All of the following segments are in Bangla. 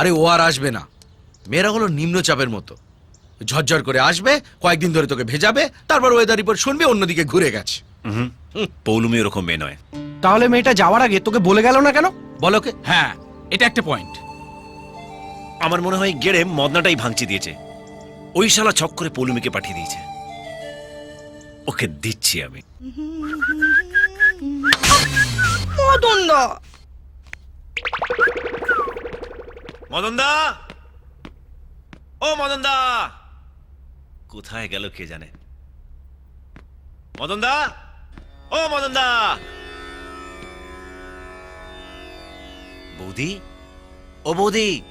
আরে ও আর আসবে না। মেয়েরা হলো নিম্নচাপের মতো। ঝরঝর করে আসবে কয়েকদিন ধরে তোকে ভেজাবে তারপর ওয়েদার রিপোর্ট শুনবে অন্যদিকে ঘুরে গেছে। হুম। পৌলুমি ওরকম মেয়ে নয়। তাহলে মেয়েটা যাওয়ার আগে তোকে বলে গেল না কেন? বলো কে? হ্যাঁ এটা একটা পয়েন্ট আমার মনে হয় গেড়ে মদনাটাই ভাঙচি দিয়েছে। ওই শালা ছক করে পৌলুমিকে পাঠিয়ে দিয়েছে। ওকে দিচ্ছি আমি। মদন দা মদনদা? ও মদনদা! কোথায় গেল কে জানে? মদনদা? ও মদনদা! বৌদি? ও বৌদি!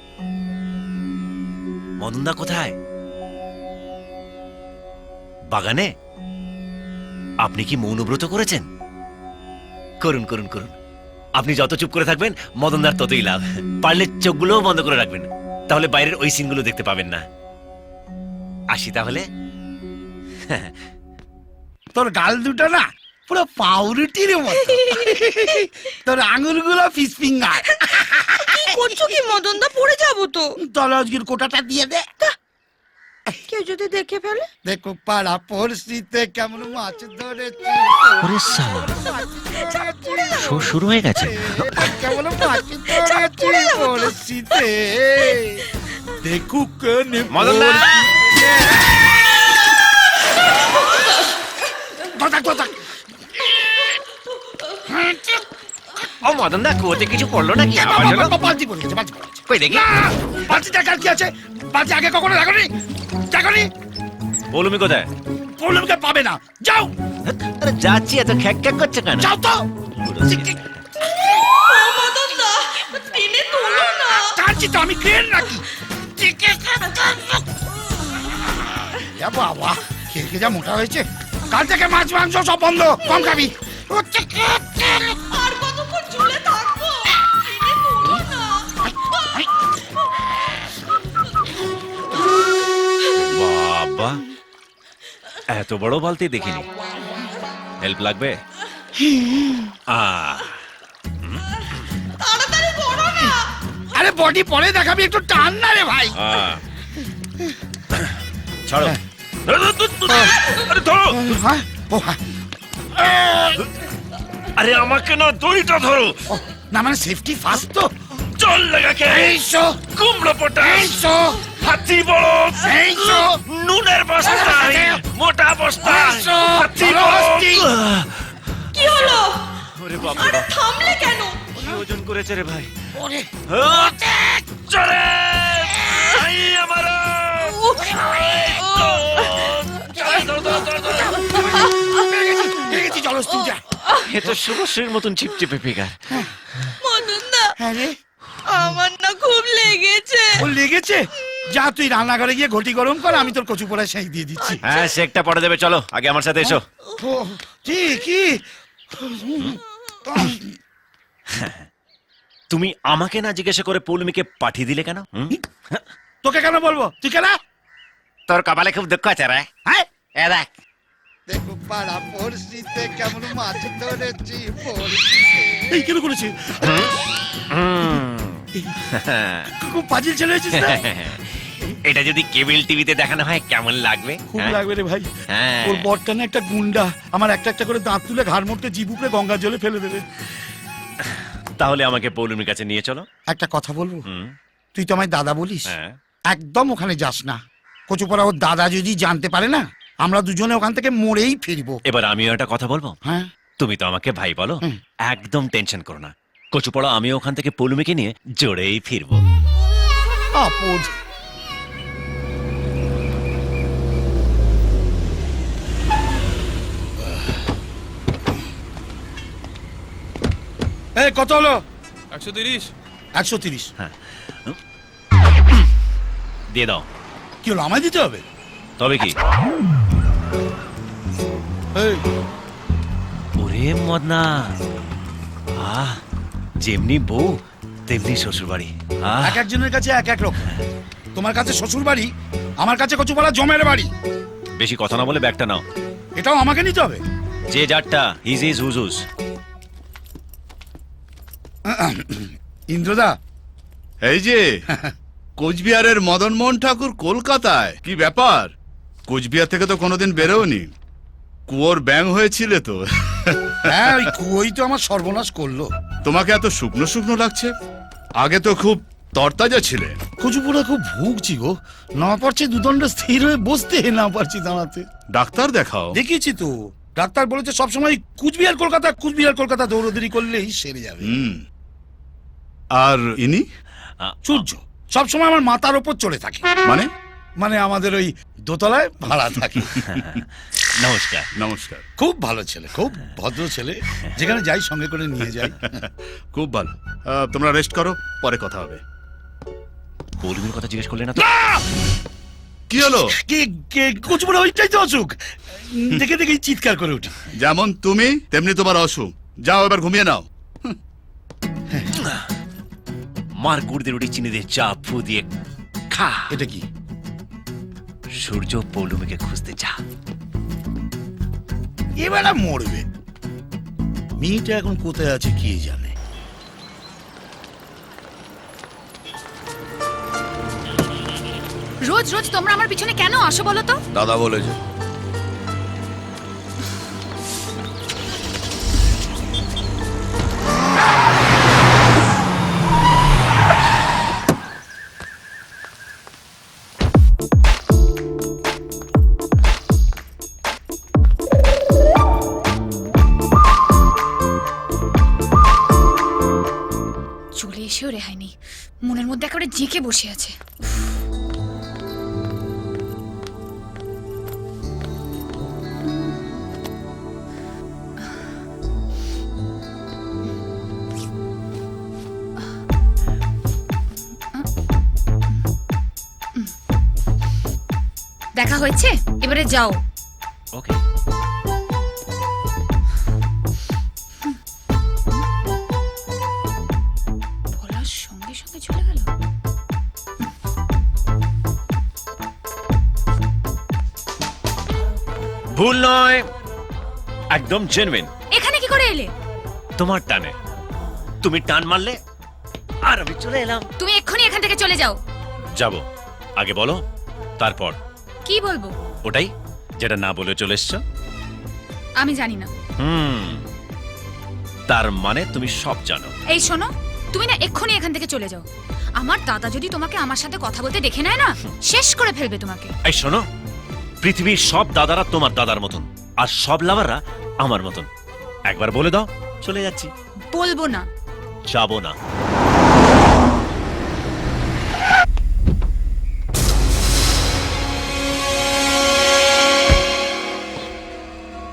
মদনদা কোথায়? বাগানে? আপনি কি মৌনব্রত করেছেন? করুন করুন করুন। আপনি যত চুপ করে থাকবেন মদনদার ততই লাভ। পারলে চোখগুলোও বন্ধ করে রাখবেন। তাহলে বাইরের ওই সিনগুলো দেখতে পাবেন না। আসি তাহলে। তোর গাল দুটো না পুরো পাউরুটির মতো। তোর আঙুলগুলো ফিস ফিঙ্গার। কি করছ কি মদনদা পড়ে যাব তো। তাহলে আজকের কোটাটা দিয়ে দে। কেউ যদি দেখে ফেলে? দেখো পাড়া পড়শিতে কেমন মাছ ধরেছি। শুরু হয়ে গেছে। দেখুক ও মদনদা কুয়োতে কিছু পড়ল নাকি? আওয়াজ হলো বালতি পড়ে গেছে বালতি পড়ে গেছে। দেখি। বালতি দেখার কি আছে? বালতি আগে কখনো দেখনি? দেখনি? পৌলুমি কোথায়? প্রবলেমকে পাবে না। যাও। আরে যাচ্ছি এত খ্যাক খ্যাক করছে কেন? যাও তো। আমি ক্রেন নাকি? এ বাবা কে কে যা মোটা হয়েছে? কাল থেকে মাছ মাংস সব বন্ধ। কম খাবি। এত বড় বালতি দেখিনি। হেল্প লাগবে? না। আরে বডি পরে দেখাবি একটু টান না রে ভাই। ছাড়ো। আরে ধরো। হ্যাঁ? হ্যাঁ। আরে আমাকে না দড়িটা ধরো। না মানে সেফটি ফার্স্ট তো। চল লাগাকে এইসো কুমড়ো পটাশ। এইসো হাতি বড়। এইসো নুনের বস্তা। কি হলো? ওরে বাপ আরে থামলে কেন? কি ওজন করেছে রে ভাই? ওরে। চলে ভাই আমার এ তো শুভশ্রীর মতন চিপচিপে ফিগার। মদন দা হ্যাঁ আমার না খুব লেগেছে। ও লেগেছে? যা তুই রান্নাঘরে গিয়ে ঘটি গরম কর আমি তোর কচু পোড়া সেই দিয়ে দিচ্ছি। হ্যাঁ শেকটা পরে দেবে চলো আগে আমার সাথে এসো। ও, কি কি? তুমি আমাকে না জিজ্ঞাসা করে পৌলমিকে পাঠিয়ে দিলে কেন হুম? তোকে কেন বলব? তুই কেন? তোর কপালে খুব দুঃখ আছে রে। হ্যাঁ? এ দেখ। দেখো পাড়া পড়শিতে কেমন মাছ ধরেছি পড়শিতে। এই কেন করেছি? খুব পাজিল ছেলে হয়েছিস না? এটা যদি কেবল টিভিতে দেখানো হয় কেমন লাগবে? খুব হ্যাঁ? লাগবে রে ভাই। হ্যাঁ। ওর বরটা না একটা গুন্ডা। আমার একটা একটা করে দাঁত তুলে ঘাড় মোটকে জিভ উপরে গঙ্গার জলে ফেলে দেবে। তাহলে আমাকে পৌলমির কাছে নিয়ে চলো। একটা কথা বলব? হুম, তুই তো আমায় দাদা বলিস। হ্যাঁ। একদম ওখানে যাস না। কচুপড়া ওর দাদা যদি জানতে পারে না আমরা দুজনে ওখান থেকে মরেই ফিরবো। এবার আমিও একটা কথা বলব? হ্যাঁ। তুমি তো আমাকে ভাই বলো। হুম। একদম টেনশন করো না। কচুপড়া আমিও ওখান থেকে পৌলমিকে নিয়ে জোরেই ফিরবো। আপদ। এই কত হলো? একশো তিরিশ। একশো তিরিশ। হ্যাঁ। দিয়ে দাও। কি হলো আমায় দিতে হবে? তবে কি? এই। ওরে মদনা। আহ যেমনি বউ তেমনি শ্বশুর বাড়ি আহ। এক একজনের কাছে এক এক রকম। তোমার কাছে শ্বশুর বাড়ি আমার কাছে কচুপাড়া জমের বাড়ি। বেশি কথা না বলে ব্যাগটা নাও। এটাও আমাকে নিতে হবে? যে যারটা হিজ ইজ হুজ হুজ ইন্দ্রদা। এই যে কোচবিহারের মদন মোহন ঠাকুর কলকাতায়। কি ব্যাপার? কোচবিহার থেকে তো কোনোদিন বেরোনি কুয়োর ব্যাং হয়েছিলে তো। হ্যাঁ ওই কুয়োই তো আমার সর্বনাশ করল। তোমাকে এত শুকনো শুকনো লাগছে? আগে তো খুব তরতাজা ছিলে। কচুপুরা খুব ভুগছি গো। না পারছি দুদণ্ড স্থির হয়ে বসতে না পারছি দাঁড়াতে। ডাক্তার দেখাও। দেখিয়েছি তো। ডাক্তার বলেছে সবসময় কুচবিহার কলকাতা কুচবিহার কলকাতা দৌড়দৌড়ি করলেই সেরে যাবে। হুম। আর ইনি? সূর্য। সবসময় আমার মাথার ওপর চলে থাকে। মানে? মানে আমাদের ওই দোতলায় ভাড়া থাকে। নমস্কার। নমস্কার। খুব ভালো ছেলে খুব ভদ্র ছেলে। যেখানে যাই সঙ্গে করে নিয়ে যাই। খুব ভালো। তোমরা রেস্ট করো পরে কথা হবে। পৌলমীর কথা জিজ্ঞেস করলে না তো? কি হলো? কে কে কচুপুরা ওইটাই তো অসুখ। দেখে দেখে চিৎকার করে উঠি। যেমন তুমি তেমনি তোমার অসুখ। যাও এবার ঘুমিয়ে নাও। মার গুড় দিয়ে রুটি চিনি দিয়ে চা ফু দিয়ে খা। এটা কি? সূর্য পৌলমীকে খুঁজতে যা। এবারে মরবে। মেয়েটা এখন কোথায় আছে কে জানে? রোজ রোজ তোমরা আমার পিছনে কেন আসো বলো তো? দাদা বলেছে। চলে রেহাই নেই। মনের মধ্যে একেবারে জেঁকে বসে আছে। দেখা হয়েছে? এবারে যাও। ওকে ভুল নয়। একদম জেনুইন এখানে কি করে এলে? তোমার টানে। তুমি টান মারলে আর আমি চলে এলাম। তুমি এক্ষুনি এখান থেকে চলে যাও। যাব। আগে বলো তারপর। কি বলব? ওটাই যেটা না বলে চলে এসছো। আমি জানি না। হুম। তার মানে তুমি সব জানো। এই শোনো তুমি না এক্ষুনি এখান থেকে চলে যাও। আমার দাদা যদি তোমাকে আমার সাথে কথা বলতে দেখে নেয় না শেষ করে ফেলবে তোমাকে। এই শোনো পৃথিবীর সব দাদারা তোমার দাদার মতন আর সব লাভাররা আমার মতন। একবার বলে দাও চলে যাচ্ছি। বলব না। যাব না।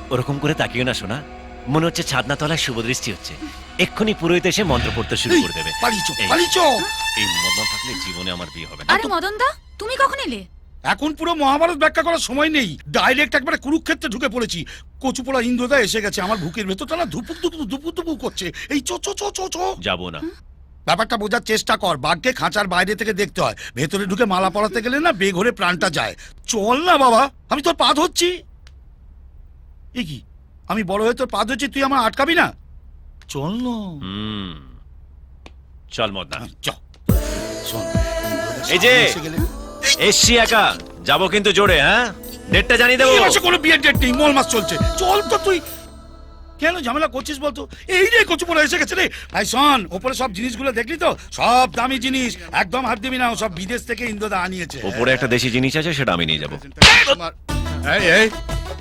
ওরকম করে তাকিও না শোনা মনে হচ্ছে ছাদনা তলায় শুভ দৃষ্টি হচ্ছে। এক্ষুনি পুরোহিত এসে মন্ত্র পড়তে শুরু করে দেবে। এই মদন থাকলে জীবনে আমার বিয়ে হবে না। আরে মদন দা তুমি কখন এলে? এখন পুরো মহাভারত ব্যাখ্যা করার সময় নেই। ডাইরেক্ট একবারে কুরুক্ষেত্রে ঢুকে পড়েছি। কচুপোড়া ইন্দ্রদা এসে গেছে আমার বুকের ভেতরটা না ধুপুক ধুপুক ধুপুক ধুপুক করছে। এই চো চো চো চো চো। যাব না। ব্যাপারটা বোঝার চেষ্টা কর বাঘকে খাঁচার বাইরে থেকে দেখতে হয়। ভেতরে ঢুকে মালা পরাতে গেলে না বেঘরে প্রাণটা যায়। চল না বাবা আমি তোর পা ধরছি। এ কি আমি বড় হয়ে তোর পা ধরছি তুই আমার আটকাবি না? চল না। চল মদনা। চ। শোন এই যে। এসছি একা। যাব কিন্তু জোরে হ্যাঁ? ডেটটা জানিয়ে দেবো। এই মাসে কোনো বিয়ের ডেট নেই মল মাস চলছে। চল তো তুই। কেন ঝামেলা করছিস বলতো? এই রে কচুপোড়া এসে গেছে রে। ভাই শোন ওপরে সব জিনিসগুলো দেখলি তো? সব দামি জিনিস। একদম হাত দিবি না ও সব বিদেশ থেকে ইন্দ্রদা আনিয়েছে। ওপরে একটা দেশি জিনিস আছে সেটা আমি নিয়ে যাব। এই এই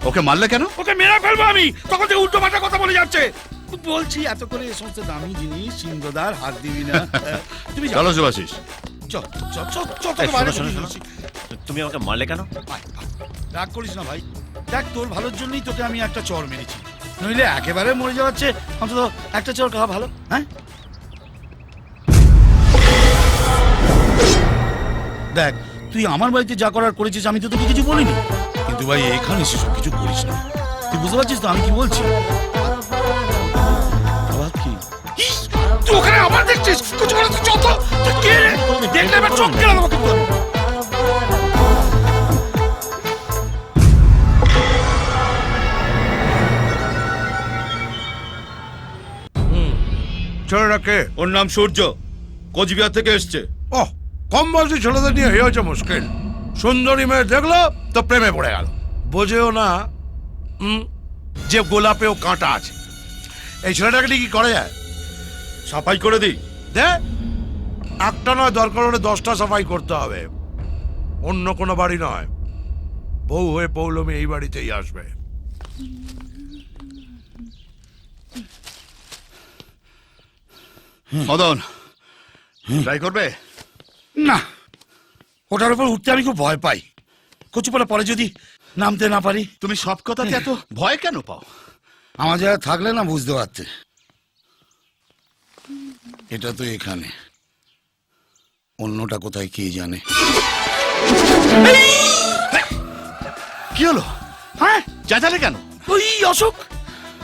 ওকে মারলে কেন? ওকে মেরে ফেলব আমি। তখন থেকে উল্টো পাল্টা কথা বলে যাচ্ছে। বলছি এত করে এই সমস্ত দামি জিনিস ইন্দ্রদার হাত দিবি না। তুমি চলো সুভাষিস চল চল চল চল এই, বাইরে শোনো, বসিয়ে শোনো, তুমি আমাকে মারলে কেন। রাগ করিস না ভাই। দেখ তোর ভালোর জন্যই তোকে আমি একটা চর মেরেছি। নইলে একেবারে মরে যাওয়াচ্ছে অন্তত একটা চর খাওয়া ভালো হ্যাঁ? দেখ তুই আমার বাড়িতে যা করার করেছিস আমি তো তোকে কিছু বলিনি। কিন্তু ভাই এখানে সেসব কিছু করিস না। তুই বুঝতে পারছিস তো আমি কি বলছি? তুই ওখানে আবার দেখছিস? কিছু বলে তুই চল তুই কে? রে? দেখলে এবার চোখ কেন দেবো কিন্তু। আমি। ছেলেটাকে ওর নাম সূর্য। কোচবিহার থেকে এসছে। ও কম বয়সী ছেলেদের নিয়ে হয়েছে মুশকিল। সুন্দরী মেয়ে দেখল তো প্রেমে পড়ে গেল। বোঝেও না যে গোলাপেও কাঁটা আছে। এই ছেলেটাকে নিয়ে কি করা যায়? সাফাই করে দিই। দে। একটা নয় দরকার হলে দশটা সাফাই করতে হবে। অন্য কোনো বাড়ি নয়। বউ হয়ে পৌলমী এই বাড়িতেই আসবে। মদন। ট্রাই করবে? না। ওটার উপর উঠতে আমি খুব ভয় পাই। কচুপালা পরে যদি নামতে না পারি। তুমি সব কথাতে এত ভয় কেন পাও? আমার জায়গায় থাকলে না বুঝতে পারতে। এটা তো এখানে। অন্যটা কোথায় কে জানে। কি হলো? হ্যাঁ? চেঁচালে কেন? ওই অশোক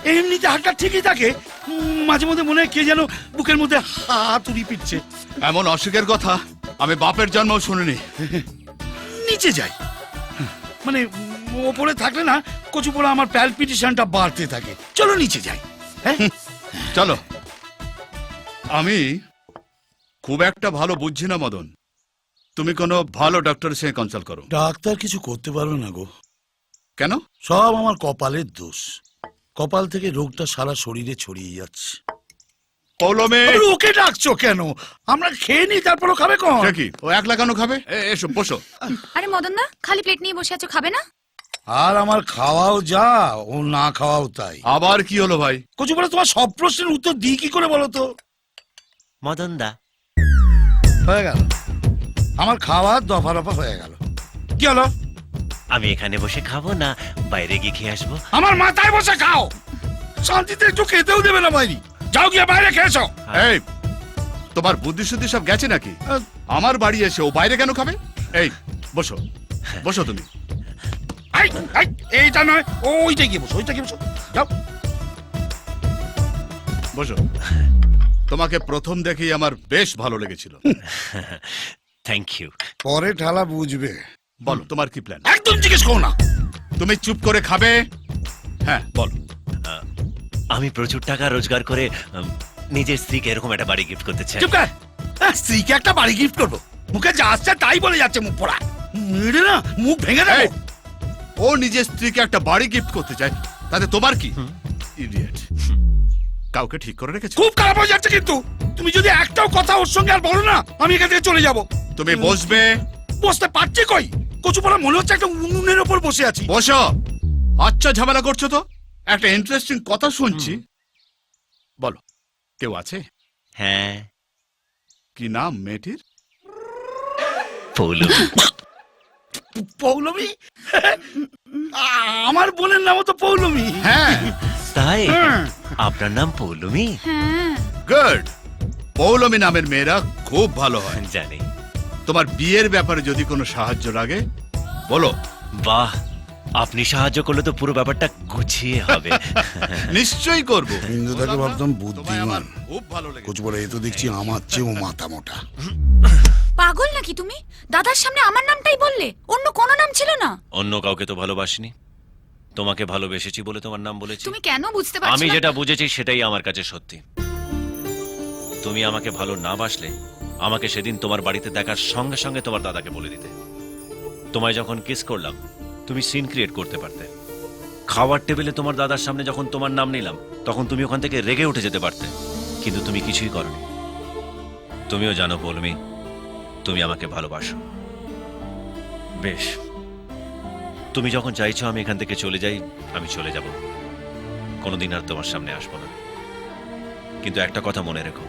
এমনিতে হাতটা ঠিকই থাকে উম, মাঝে মধ্যে মনে হয় কে যেন বুকের মধ্যে হাত উড়ি পিটছে। এমন অসুখের কথা আমি বাপের জন্মও শুনিনি। নিচে যাই। মানে উম, ওপরে থাকলে না কচু কচুপোড়া আমার প্যালপিটেশনটা বাড়তে থাকে। চলো নিচে যাই। হ্যাঁ? চলো। আমি খুব একটা ভালো বুঝছি না মদন। তুমি কোনো ভালো ডক্টরের সঙ্গে কনসাল্ট করো। ডাক্তার কিছু করতে পারবে না গো। কেন? সব আমার কপালের দোষ। কপাল থেকে রোগটা সারা শরীরে ছড়িয়ে যাচ্ছে। পৌলমে! ওকে ডাকছো কেন? আমরা খেয়ে নি তারপরও খাবে কোন সে কি? ও একলা কেন খাবে? এ- এসো বসো। আরে মদন দা খালি প্লেট নিয়ে বসে আছো খাবে না? আর আমার খাওয়াও যা ও না খাওয়াও তাই। আবার কি হলো ভাই? কচু বলে তোমার সব প্রশ্নের উত্তর দিই কি করে বলো তো? মদন দা হয়ে গেল। আমার খাওয়া দফা রফা হয়ে গেল। কি হলো? আমি এখানে বসে খাব না বাইরে গিয়ে খেয়ে আসব। আমার মাথায় বসে খাও। শান্তিতে একটু খেতেও দেবে না বাইরে যাও গিয়ে বাইরে খেয়েছো। এই তোমার বুদ্ধি শুদ্ধি সব গেছে নাকি? আমার বাড়ি এসে ও বাইরে কেন খাবে? এই বসো। বসো তুমি। আই, আই, এইটা নয় ওইটা গিয়ে বসো ওইটা গিয়ে বসো। যাও। বসো। তোমাকে প্রথম দেখেই আমার বেশ ভালো লেগেছিল। থ্যাংক ইউ পরে ঠালা বুঝবে। বলো তোমার কি প্ল্যান একদম জিজ্ঞেস করো না। তুমি চুপ করে খাবে? হ্যাঁ বলো। আমি প্রচুর টাকা রোজগার করে উম, নিজের স্ত্রীকে এরকম একটা বাড়ি গিফট করতে চাই। চুপ কর। হ্যাঁ, স্ত্রীকে একটা বাড়ি গিফট করব। মুখে যা আসছে তাই বলে যাচ্ছে মুখ পড়া। মেরে না মুখ ভেঙে দেবো। এই, ও নিজের স্ত্রীকে একটা বাড়ি গিফট করতে চায়। তাতে তোমার কি? ইডিয়েট কাউকে ঠিক করে রেখেছো? খুব খারাপ হয়ে যাচ্ছে কিন্তু। তুমি যদি একটাও কথা ওর সঙ্গে আর বলো না আমি এখান থেকে চলে যাব। তুমি বসবে? বসতে পারছি কই? কচু পড়া মনে হচ্ছে একটা উনুনের ওপর বসে আছি। বসো। আচ্ছা ঝামেলা করছ তো? একটা ইন্টারেস্টিং কথা শুনছি। বলো কেউ আছে? হ্যাঁ। কি নাম মেয়েটির? পৌলুমি। পৌলমী? আমার বোনের নামও তো পৌলমী। হ্যাঁ। তাই। আপনার নাম পৌলমি? হ্যাঁ। গুড। পৌলমি নামের মেয়েরা খুব ভালো হয়। জানি। তোমার বিয়ের ব্যাপারে যদি কোনো সাহায্য লাগে বলো। বাহ আপনি সাহায্য করলে তো পুরো ব্যাপারটা গুছিয়ে হবে। নিশ্চয়ই করব। হিন্দুটাকে ভাবতাম বুদ্ধিমান। খুব ভালো লেগেছে। কচু পড়া এ তো দেখছি আমার চেয়েও মাথা মোটা। পাগল নাকি তুমি? দাদার সামনে আমার নামটাই বললে। অন্য কোনো নাম ছিল না। অন্য কাউকে তো ভালোবাসিনি। তোমাকে ভালোবেসেছি বলে তোমার নাম বলেছি? তুমি কেন বুঝতে পারছ আমি যেটা বুঝেছি সেটাই আমার কাছে সত্যি। তুমি আমাকে ভালো না বাসলে আমাকে সেদিন তোমার বাড়িতে দেখার সঙ্গে সঙ্গে তোমার দাদাকে বলে দিতে। তোমায় যখন কিস করলাম তুমি সিন ক্রিয়েট করতে পারতে। খাওয়ার টেবিলে তোমার দাদার সামনে যখন তোমার নাম নিলাম তখন তুমি ওখান থেকে রেগে উঠে যেতে পারতে। কিন্তু তুমি কিছুই করনি। তুমিও জানো বলমি তুমি আমাকে ভালোবাসো। বেশ। তুমি যখন চাইছো আমি এখান থেকে চলে যাই, আমি চলে যাব। কোনোদিন আর তোমার সামনে আসব না। কিন্তু একটা কথা মনে রেখো।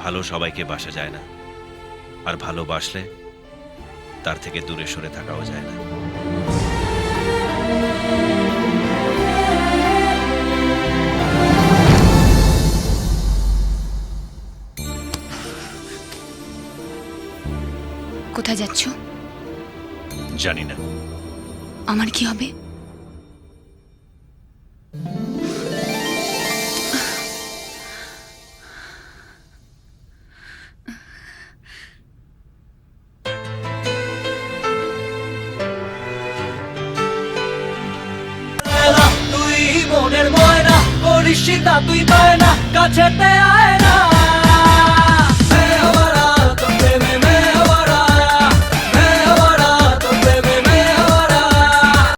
ভালো সবাইকে বাসা যায় না। আর ভালোবাসলে তার থেকে দূরে সরে থাকাও যায় না। কোথায় যাচ্ছ? জানি না। আমার কি হবে? তুই মনের ময়না করিস তুই পায় না কাছেতে আয় না।